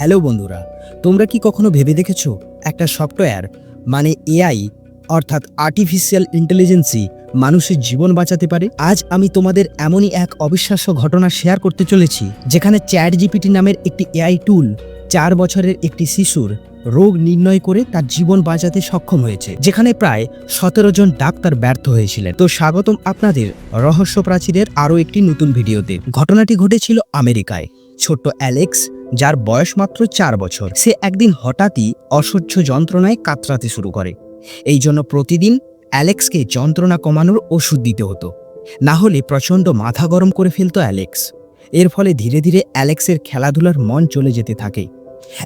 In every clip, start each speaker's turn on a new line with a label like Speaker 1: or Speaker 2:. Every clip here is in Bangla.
Speaker 1: হ্যালো বন্ধুরা, তোমরা কি কখনো ভেবে দেখেছ একটা সফটওয়্যার মানে এআই, অর্থাৎ আর্টিফিশিয়াল ইন্টেলিজেন্সি মানুষের জীবন বাঁচাতে পারে? আজ আমি তোমাদের এমনই এক অবিশ্বাস্য ঘটনা শেয়ার করতে চলেছি, যেখানে চ্যাট জিপিটি নামের একটি এআই টুল চার বছরের একটি শিশুর রোগ নির্ণয় করে তার জীবন বাঁচাতে সক্ষম হয়েছে, যেখানে প্রায় সতেরো জন ডাক্তার ব্যর্থ হয়েছিলেন। তো স্বাগতম আপনাদের রহস্য প্রাচীরের আরও একটি নতুন ভিডিওতে। ঘটনাটি ঘটেছিল আমেরিকায়। ছোট্ট অ্যালেক্স, যার বয়স মাত্র চার বছর, সে একদিন হঠাৎই অসহ্য যন্ত্রণায় কাতরাতে শুরু করে। এই জন্য প্রতিদিন অ্যালেক্সকে যন্ত্রণা কমানোর ওষুধ দিতে হতো। না হলে প্রচণ্ড মাথা গরম করে ফেলত অ্যালেক্স। এর ফলে ধীরে ধীরে অ্যালেক্সের খেলাধুলার মন চলে যেতে থাকে।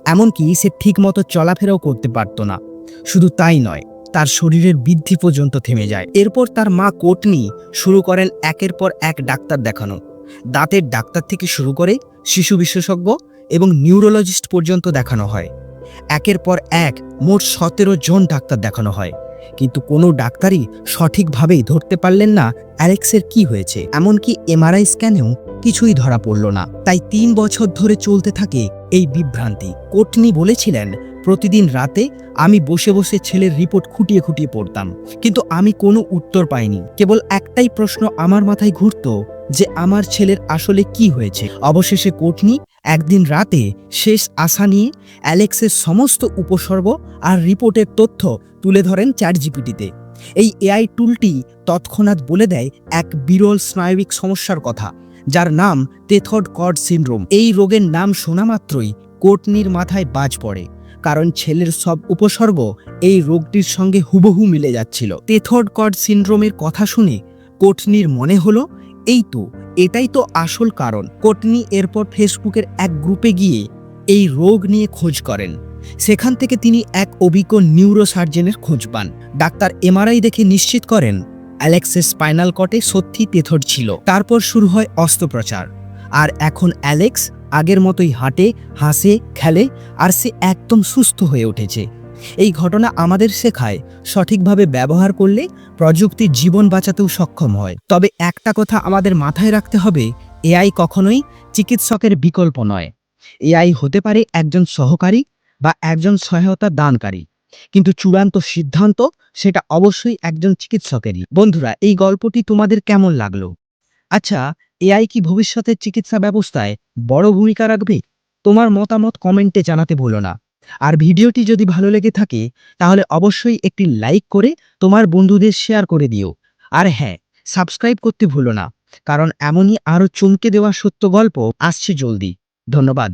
Speaker 1: এমনকি সে ঠিকমতো চলাফেরাও করতে পারত না। শুধু তাই নয়, তার শরীরের বৃদ্ধি পর্যন্ত থেমে যায়। এরপর তার মা কোটনি শুরু করেন একের পর এক ডাক্তার দেখানো। দাঁতের ডাক্তার থেকে শুরু করে শিশু বিশেষজ্ঞ এবং নিউরোলজিস্ট পর্যন্ত দেখানো হয়। একের পর এক মোট সতেরো জন ডাক্তার দেখানো হয়। কিন্তু কোনো ডাক্তারই সঠিকভাবেই ধরতে পারলেন না অ্যালেক্সের কি হয়েছে। এমনকি এমআরআই স্ক্যানেও কিছুই ধরা পড়ল না। তাই তিন বছর ধরে চলতে থাকে এই বিভ্রান্তি। কোটনি বলেছিলেন প্রতিদিন রাতে আমি বসে বসে ছেলের রিপোর্ট খুঁটিয়ে খুঁটিয়ে পড়তাম। কিন্তু আমি কোনো উত্তর পাইনি। কেবল একটাই প্রশ্ন আমার মাথায় ঘুরত যে আমার ছেলের আসলে কি হয়েছে। অবশেষে কোটনি একদিন রাতে শেষ আশা নিয়ে অ্যালেক্সের সমস্ত উপসর্গ আর রিপোর্টের তথ্য তুলে ধরেন চ্যাট জিপিটিতে এই এআই টুলটি তৎক্ষণাৎ বলে দেয় এক বিরল স্নায়বিক সমস্যার কথা, যার নাম তেথড কর্ড সিনড্রোম। এই রোগের নাম শোনা মাত্রই কোটনির মাথায় বাজ পড়ে। কারণ ছেলের সব উপসর্গ এই রোগটির সঙ্গে হুবহু মিলে যাচ্ছিল। তেথড কর্ড সিনড্রোমের কথা শুনে কোটনির মনে হলো, এই তো, এটাই তো আসল কারণ। কোটনি এরপর ফেসবুকের এক গ্রুপে গিয়ে এই রোগ নিয়ে খোঁজ করেন। সেখান থেকে তিনি এক অভিজ্ঞ নিউরো সার্জনের খোঁজ পান। ডাক্তার এমআরআই দেখে নিশ্চিত করেন, অ্যালেক্সের স্পাইনাল কটে সত্যি তেথর ছিল। তারপর শুরু হয় অস্ত্রোপচার। আর এখন অ্যালেক্স আগের মতোই হাঁটে, হাসে, খেলে আর সে একদম সুস্থ হয়ে উঠেছে। এই ঘটনা আমাদের শেখায় সঠিকভাবে ব্যবহার করলে প্রযুক্তি জীবন বাঁচাতেও সক্ষম হয়। তবে একটা কথা আমাদের মাথায় রাখতে হবে এআই কখনোই চিকিৎসকের বিকল্প নয়। এআই হতে পারে একজন সহকারী বা একজন সহায়তা দানকারী। কিন্তু চূড়ান্ত সিদ্ধান্ত সেটা অবশ্যই একজন চিকিৎসকেরই। বন্ধুরা, এই গল্পটি তোমাদের কেমন লাগল? আচ্ছা এআই কি ভবিষ্যতের চিকিৎসা ব্যবস্থায় বড় ভূমিকা রাখবে? তোমার মতামত কমেন্টে জানাতে ভুলো না। আর ভিডিওটি যদি ভালো লেগে থাকে, তাহলে অবশ্যই একটি লাইক করে তোমার বন্ধুদের শেয়ার করে দিও। আর হ্যাঁ সাবস্ক্রাইব করতে ভুলো না, কারণ এমনই আরও চমকে দেওয়া সত্য গল্প আসছে জলদি। ধন্যবাদ।